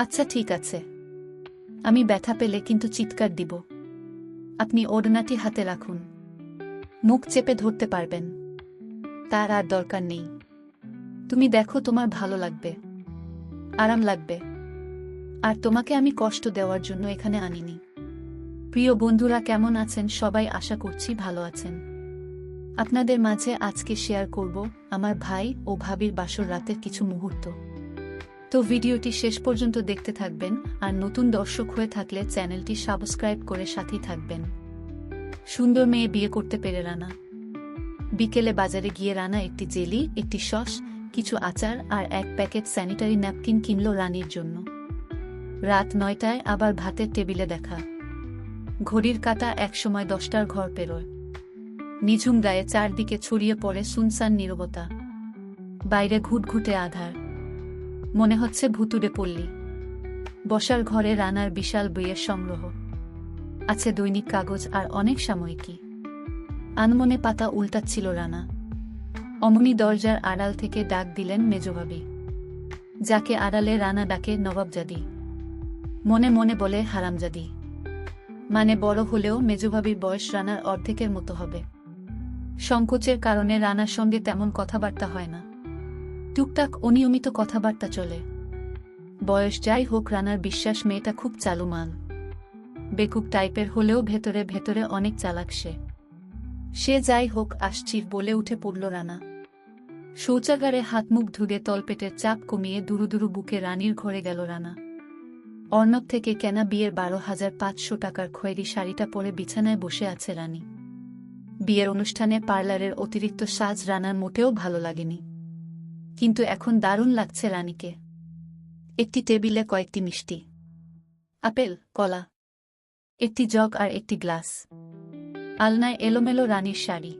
আচ্ছা ঠিক আছে। আমি ব্যথা পেলে কিন্তু চিৎকার দিব। আপনি ওড়নাটি হাতে রাখুন। মুখ চেপে ধরতে পারবেন। তার আর দরকার নেই। তুমি দেখো তোমার ভালো লাগবে। আরাম লাগবে। আর তোমাকে আমি কষ্ট দেওয়ার জন্য এখানে আনিনি। প্রিয় বন্ধুরা, কেমন আছেন? সবাই আশা করছি ভালো আছেন। আপনাদের মাঝে আজকে শেয়ার করব আমার ভাই ও ভাবির বাসর রাতের কিছু মুহূর্ত। তো ভিডিওটি শেষ পর্যন্ত দেখতে থাকবেন, আর নতুন দর্শক হয়ে থাকলে চ্যানেলটি সাবস্ক্রাইব করে সাথেই থাকবেন। সুন্দর মেয়ে বিয়ে করতে পেরে রানা। বিকেলে বাজারে গিয়ে রানা একটি জেলি, একটি সস কিছু আচার আর এক প্যাকেট স্যানিটারি ন্যাপকিন কিনল রানীর জন্য। রাত নয়টায় আবার ভাতের টেবিলে দেখা। ঘড়ির কাটা একসময় দশটার ঘর পেরোয়। নিঝুম গায়ে চারদিকে ছড়িয়ে পড়ে সুনসান নীরবতা। বাইরে ঘুটঘুটে আধার। মনে হচ্ছে ভুতুড়ে পল্লী বসার ঘরে রানার বিশাল বইয়ের সংগ্রহ। আছে দৈনিক কাগজ আর অনেক সাময়িকী। আনমনে পাতা উল্টাচ্ছিল রানা। অমনি দরজার আড়াল থেকে ডাক দিলেন মেজভাবি। যাকে আড়ালে রানা ডাকে নবাবজাদি। মনে মনে বলে হারামজাদি। মানে বড় হলেও মেজভাবির বয়স রানার অর্ধেকের মতো হবে। সংকোচের কারণে রানার সঙ্গে তেমন কথাবার্তা হয় না। টুকটাক অনিয়মিত কথাবার্তা চলে। বয়স যাই হোক, রানার বিশ্বাস মেয়েটা খুব চালু মাল বেকুব টাইপের হলেও ভেতরে ভেতরে অনেক চালাক সে। সে যাই হোক, আসছি বলে উঠে পড়ল রানা। শৌচাগারে হাত মুখ ধুয়ে তলপেটের চাপ কমিয়ে দুরু দুরু বুকে রানীর ঘরে গেল রানা। অর্ণব থেকে কেনা বিয়ের বারো হাজার পাঁচশো টাকার খয়েরি শাড়িটা পরে বিছানায় বসে আছে রানী। বিয়ের অনুষ্ঠানে পার্লারের অতিরিক্ত সাজ রানার মোটেও ভালো লাগেনি। কিন্তু এখন দারুণ লাগছে রানীকে। একটি টেবিলে কয়েকটি মিষ্টি। আপেল, কলা। একটি জগ আর একটি গ্লাস। আলনায় এলোমেলো রানীর শাড়ি।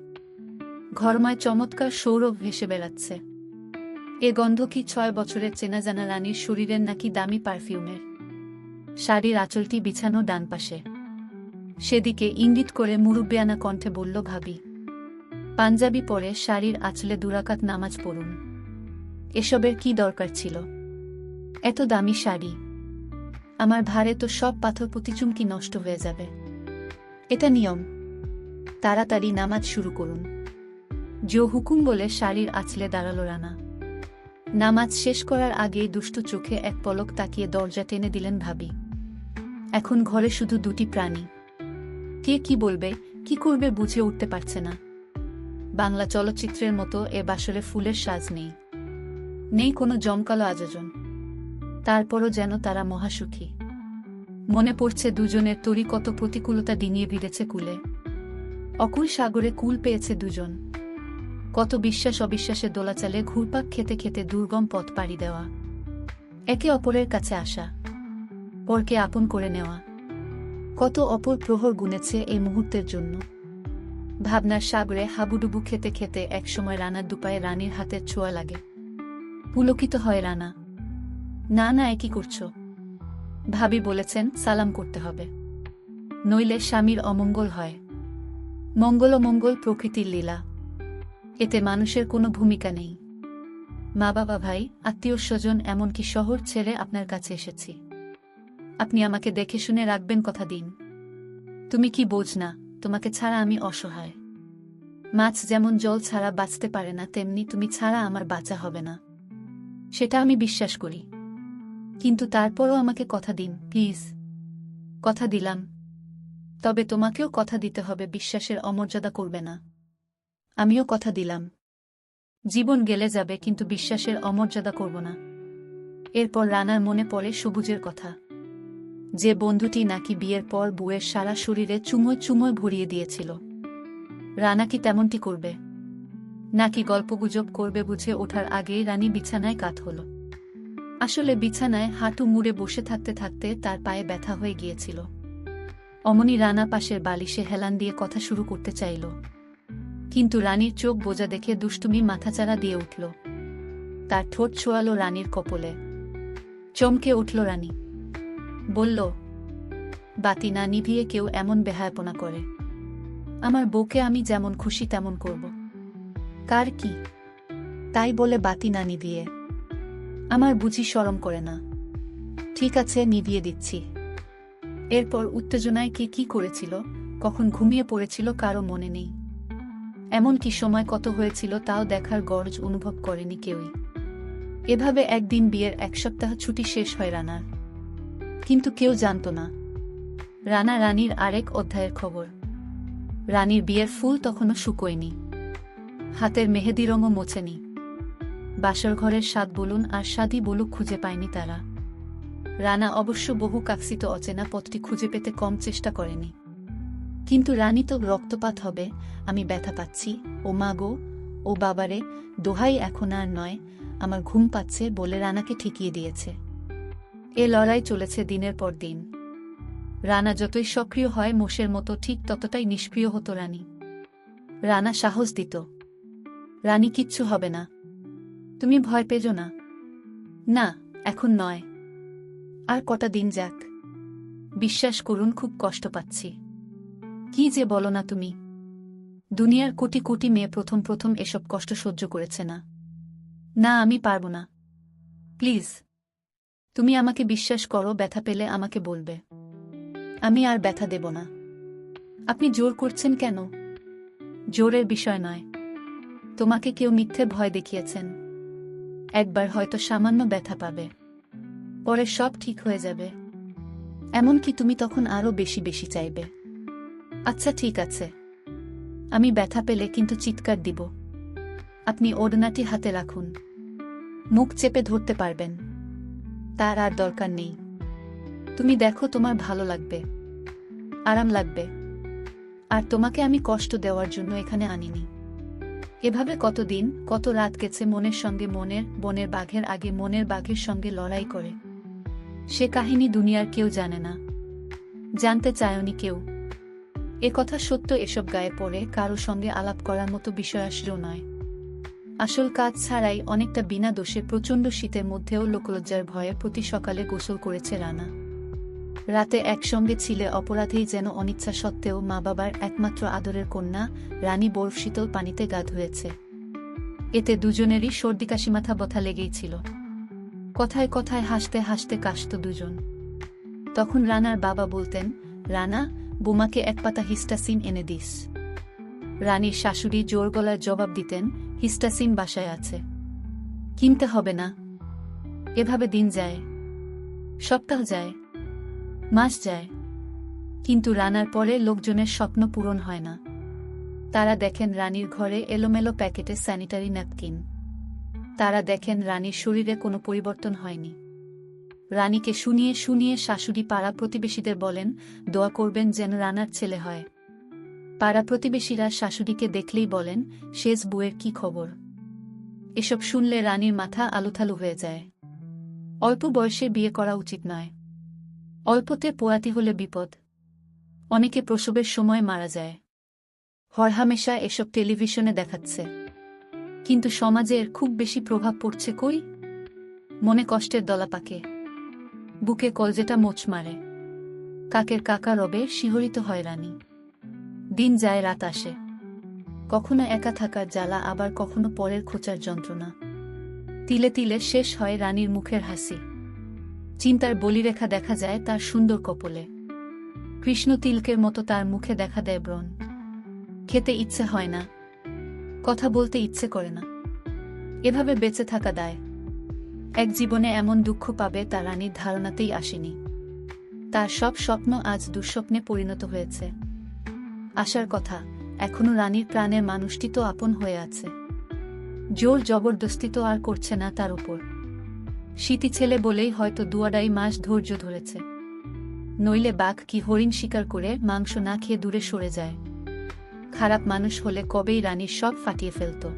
ঘরময় চমৎকার সৌরভ ভেসে বেড়াচ্ছে। এ গন্ধ কি ছয় বছরের চেনা জানা রানীর শরীরের নাকি দামি পারফিউমের? শাড়ির আঁচলটি বিছানো ডান পাশে। সেদিকে ইঙ্গিত করে মুরুব্বিয়ানা কণ্ঠে বলল, ভাবি, পাঞ্জাবি পরে শাড়ির আঁচলে দুরাকাত নামাজ পড়ুন। এসবের কি দরকার ছিল? এত দামি শাড়ি। আমার ভারে তো সব পাথর প্রতিচুমকি নষ্ট হয়ে যাবে। এটা নিয়ম। তাড়াতাড়ি নামাজ শুরু করুন। জো হুকুম বলে শাড়ির আছলে দাঁড়াল রানা। নামাজ শেষ করার আগেই দুষ্টু চোখে এক পলক তাকিয়ে দরজা টেনে দিলেন ভাবি। এখন ঘরে শুধু দুটি প্রাণী। কে কি বলবে, কি করবে বুঝে উঠতে পারছে না। বাংলা চলচ্চিত্রের মতো এ বাসরে ফুলের সাজ নেই। নেই কোনো জমকালো আয়োজন। তারপরও যেন তারা মহাসুখী। মনে পড়ছে দুজনের তরি কত প্রতিকূলতা ডিঙিয়ে ভিড়েছে কুলে। অকুল সাগরে কুল পেয়েছে দুজন। কত বিশ্বাস অবিশ্বাসে দোলাচালে ঘুরপাক খেতে খেতে দুর্গম পথ পাড়ি দেওয়া। একে অপরের কাছে আসা। পরকে আপন করে নেওয়া। কত অপর প্রহর গুনেছে এই মুহূর্তের জন্য। ভাবনার সাগরে হাবুডুবু খেতে খেতে একসময় রানার দুপায়ে রানীর হাতের ছোঁয়া লাগে। পুলকিত হয় রানা। না না একই করছ? ভাবি বলেছেন, সালাম করতে হবে। নইলে স্বামীর অমঙ্গল হয়। মঙ্গল মঙ্গল প্রকৃতির লীলা। এতে মানুষের কোনো ভূমিকা নেই। মা বাবা, ভাই, আত্মীয় স্বজন, এমনকি শহর ছেড়ে আপনার কাছে এসেছি। আপনি আমাকে দেখে শুনে রাখবেন কথা দিন। তুমি কি বোঝ না, তোমাকে ছাড়া আমি অসহায়। মাছ যেমন জল ছাড়া বাঁচতে পারে না, তেমনি তুমি ছাড়া আমার বাঁচা হবে না। সেটা আমি বিশ্বাস করি। কিন্তু তারপরও আমাকে কথা দিন, প্লিজ। কথা দিলাম। তবে তোমাকেও কথা দিতে হবে, বিশ্বাসের অমর্যাদা করবে না। আমিও কথা দিলাম। জীবন গেলে যাবে, কিন্তু বিশ্বাসের অমর্যাদা করব না। এরপর রানার মনে পড়ে সবুজের কথা। যে বন্ধুটি নাকি বিয়ের পর বউয়ের সারা শরীরে চুমোয় চুমোয় ভরিয়ে দিয়েছিল। রানা কি তেমনটি করবে? নাকি গল্পগুজব করবে বুঝে ওঠার আগেই রানী বিছানায় কাত হল। আসলে বিছানায় হাঁটু মুড়ে বসে থাকতে থাকতে তার পায়ে ব্যথা হয়ে গিয়েছিল। অমনি রানা পাশের বালিশে হেলান দিয়ে কথা শুরু করতে চাইল। কিন্তু রানীর চোখ বোঝা দেখে দুষ্টুমি মাথাচাড়া দিয়ে উঠল। তার ঠোঁট ছোয়ালো রানীর কপলে। চমকে উঠল রানী। বলল, বাতি না নিভিয়ে কেউ এমন বেহায়াপনা করে। আমার বউকে আমি যেমন খুশি তেমন করব। কার কি? তাই বলে বাতি না নিভিয়ে। আমার বুঝি সরম করে না। ঠিক আছে, নিভিয়ে দিচ্ছি। এরপর উত্তেজনায় কে কি করেছিল, কখন ঘুমিয়ে পড়েছিল কারও মনে নেই। এমনকি সময় কত হয়েছিল তাও দেখার গরজ অনুভব করেনি কেউই। এভাবে একদিন বিয়ের এক সপ্তাহ ছুটি শেষ হয় রানার। কিন্তু কেউ জানত না। রানা রানীর আরেক অধ্যায়ের খবর। রানীর বিয়ের ফুল তখনও শুকোয়নি। হাতের মেহেদি রঙও মোছেনি বাসর ঘরের স্বাদ বলুন আর স্বাদই বলুক খুঁজে পায়নি তারা। রানা অবশ্য বহু কাকসিত অচেনা পথটি খুঁজে পেতে কম চেষ্টা করেনি। কিন্তু রানী তো রক্তপাত হবে, আমি ব্যথা পাচ্ছি, ও মা গো, ও বাবারে, দোহাই এখন আর নয়, আমার ঘুম পাচ্ছে বলে রানাকে ঠিকিয়ে দিয়েছে। এ লড়াই চলেছে দিনের পর দিন। রানা যতই সক্রিয় হয়, মোষের মতো ঠিক ততটাই নিষ্ক্রিয় হতো রানী। রানা সাহস দিত। রানী কিচ্ছু হবে না। তুমি ভয় পেজো না। না, এখন নয়। আর কটা দিন যাক। বিশ্বাস করুন, খুব কষ্ট পাচ্ছি। কি যে বলো না তুমি। দুনিয়ার কোটি কোটি মেয়ে প্রথম প্রথম এসব কষ্ট সহ্য করেছে না। না, আমি পারব না। প্লিজ, তুমি আমাকে বিশ্বাস করো, ব্যথা পেলে আমাকে বলবে। আমি আর ব্যথা দেব না। আপনি জোর করছেন কেন? জোরের বিষয় নয়। তোমাকে কেউ মিথ্যে ভয় দেখিয়েছেন। একবার হয়তো সামান্য ব্যথা পাবে। পরে সব ঠিক হয়ে যাবে। এমনকি তুমি তখন আরও বেশি বেশি চাইবে। আচ্ছা ঠিক আছে। আমি ব্যথা পেলে কিন্তু চিৎকার দিব। আপনি ওড়নাটি হাতে রাখুন। মুখ চেপে ধরতে পারবেন। তার আর দরকার নেই। তুমি দেখো তোমার ভালো লাগবে। আরাম লাগবে। আর তোমাকে আমি কষ্ট দেওয়ার জন্য এখানে আনিনি। এভাবে কতদিন, কত রাত গেছে মনের সঙ্গে মনের, বনের বাঘের আগে মনের বাঘের সঙ্গে লড়াই করে? সে কাহিনী দুনিয়ার কেউ জানে না। জানতে চায়নি কেউ। এ কথা সত্য এসব গায়ে পড়ে, কারও সঙ্গে আলাপ করার মতো বিষয় আসলেও নয়। আসল কাজ ছাড়াই অনেকটা বিনা দোষে প্রচণ্ড শীতের মধ্যেও লোকলজ্জার ভয়ে প্রতি সকালে গোসল করেছে রানা। রাতে একসঙ্গে ছিলে অপরাধেই যেন অনিচ্ছা সত্ত্বেও মা বাবার একমাত্র আদরের কন্যা, রানী বরফ শীতল পানিতে গা ধুয়েছে। এতে দুজনেরই সর্দি কাশি মাথা বথা লেগেই ছিল। কথায় কথায় হাসতে হাসতে কাশত দুজন। তখন রানার বাবা বলতেন, রানা, বোমাকে এক পাতা হিস্টাসিন এনে দিস। রানীর শাশুড়ি জোর গলায় জবাব দিতেন, হিস্টাসিন বাসায় আছে। কিনতে হবে না। এভাবে দিন যায়। সপ্তাহ যায়। মাস যায়। কিন্তু রানার পরে লোকজনের স্বপ্ন পূরণ হয় না। তারা দেখেন রানীর ঘরে এলোমেলো প্যাকেটে স্যানিটারি ন্যাপকিন। তারা দেখেন রানীর শরীরে কোনো পরিবর্তন হয়নি। রানীকে শুনিয়ে শুনিয়ে শাশুড়ি পাড়া প্রতিবেশীদের বলেন, দোয়া করবেন যেন রানার ছেলে হয়। পাড়া প্রতিবেশীরা শাশুড়িকে দেখলেই বলেন, শেষ বুয়ের কি খবর? এসব শুনলে রানীর মাথা আলুথালু হয়ে যায়। অল্প বয়সে বিয়ে করা উচিত নয়। অল্পতে পোয়াতি হলে বিপদ। অনেকে প্রসবের সময় মারা যায়। হরহামেশা এসব টেলিভিশনে দেখাচ্ছে। কিন্তু সমাজে এর খুব বেশি প্রভাব পড়ছে কই? মনে কষ্টের দলা পাকে। বুকে কলজেটা মোচ মারে। কাকের কাকা রবে শিহরিত হয় রানী। দিন যায়, রাত আসে। কখনো একা থাকার জ্বালা, আবার কখনো পরের খোঁচার যন্ত্রণা। তিলে তিলে শেষ হয় রানীর মুখের হাসি। চিন্তার বলিরেখা দেখা যায় তার সুন্দর কপলে। কৃষ্ণ তিলকের মতো তার মুখে দেখা দেয় ব্রণ। খেতে ইচ্ছে হয় না। কথা বলতে ইচ্ছে করে না। এভাবে বেঁচে থাকা দায়। এক জীবনে এমন দুঃখ পাবে তা রানীর ধারণাতেই আসেনি। তার সব স্বপ্ন আজ দুঃস্বপ্নে পরিণত হয়েছে। আসার কথা, এখনও রানীর প্রাণের মানুষটি তো আপন হয়ে আছে। জোর জবরদস্তি তো আর করছে না তার উপর। শীতি ছেলে বলেই হয়তো দুয়ারাই মাস ধৈর্য ধরেছে। নইলে বাঘ কি হরিণ শিকার করে মাংস না খেয়ে দূরে সরে যায়। খারাপ মানুষ হলে কবেই রানীর সব ফাটিয়ে ফেলত।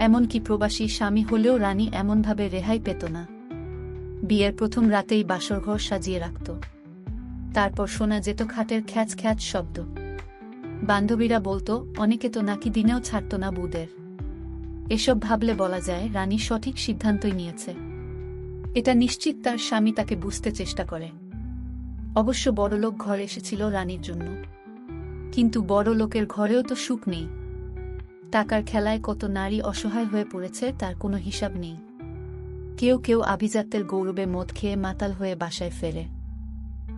এমনকি প্রবাসী স্বামী হলেও রানী এমনভাবে রেহাই পেত না। বিয়ের প্রথম রাতেই বাসরঘর সাজিয়ে রাখত। তারপর শোনা যেত খাটের খ্যাচ খ্যাচ শব্দ। বান্ধবীরা বলতো, অনেকে তো নাকি দিনেও ছাড়ত না বুদের। এসব ভাবলে বলা যায় রানী সঠিক সিদ্ধান্তই নিয়েছে। এটা নিশ্চিত তার স্বামী তাকে বুঝতে চেষ্টা করে। অবশ্য বড়লোক ঘরে এসেছিল রানীর জন্য। কিন্তু বড় লোকের ঘরেও তো সুখ নেই। টাকার খেলায় কত নারী অসহায় হয়ে পড়েছে তার কোনো হিসাব নেই। কেউ কেউ আভিজাত্যের গৌরবে মদ খেয়ে মাতাল হয়ে বাসায় ফেরে।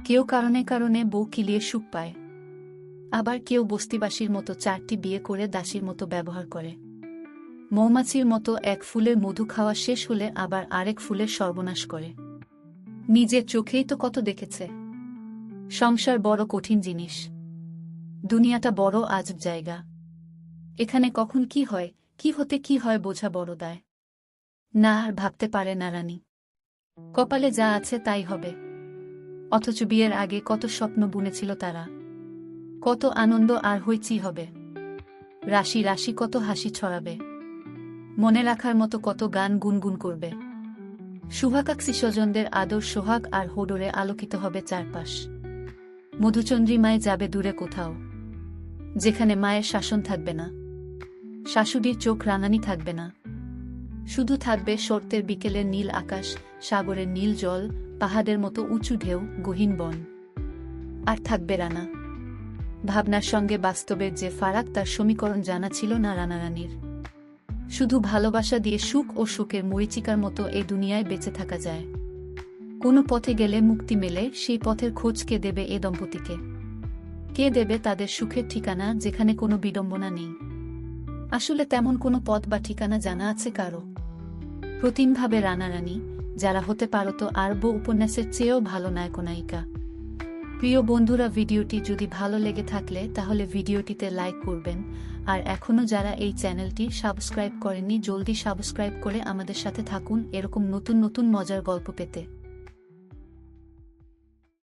কেউ কারণে কারণে বউ কিলিয়ে সুখ পায়। আবার কেউ বস্তিবাসীর মতো চারটি বিয়ে করে দাসীর মতো ব্যবহার করে। মৌমাছির মতো এক ফুলের মধু খাওয়া শেষ হলে আবার আরেক ফুলের সর্বনাশ করে। নিজের চোখেই তো কত দেখেছে। সংসার বড় কঠিন জিনিস। দুনিয়াটা বড় আজব জায়গা। এখানে কখন কি হয়, কি হতে কি হয় বোঝা বড় দায়। না, আর ভাবতে পারে না রানী। কপালে যা আছে তাই হবে। অথচ বিয়ের আগে কত স্বপ্ন বুনেছিল তারা। কত আনন্দ আর হইচি হবে। রাশি রাশি কত হাসি ছড়াবে। মনে রাখার মতো কত গান গুনগুন করবে। শুভাকাঙ্ক্ষী স্বজনদের আদর, সোহাগ আর হোডরে আলোকিত হবে চারপাশ। মধুচন্দ্রিমায় যাবে দূরে কোথাও, যেখানে মায়ের শাসন থাকবে না। শাশুড়ির চোখ রাঙানি থাকবে না। শুধু থাকবে শর্তের বিকেলের নীল আকাশ, সাগরের নীল জল, পাহাড়ের মতো উঁচু ঢেউ, গহীন বন। আর থাকবে রানা। ভাবনার সঙ্গে বাস্তবের যে ফারাক তার সমীকরণ জানা ছিল না রানারানীর। শুধু ভালোবাসা দিয়ে সুখ ও সুখের মরিচিকার মতো এই দুনিয়ায় বেঁচে থাকা যায়। কোনো পথে গেলে মুক্তি মেলে, সেই পথের খোঁজ কে দেবে এ দম্পতিকে? কে দেবে তাদের সুখের ঠিকানা যেখানে কোনো বিড়ম্বনা নেই? আসলে তেমন কোনো পথ বা ঠিকানা জানা আছে কারও? প্রতিমভাবে রানারানি, যারা হতে পারত আরব উপন্যাসের চেয়েও ভালো নায়কনায়িকা প্রিয় বন্ধুরা, ভিডিওটি যদি ভালো লেগে থাকলে তাহলে ভিডিওটিতে লাইক করবেন। আর এখনও যারা এই চ্যানেলটি সাবস্ক্রাইব করেননি, জলদি সাবস্ক্রাইব করে আমাদের সাথে থাকুন এরকম নতুন নতুন মজার গল্প পেতে।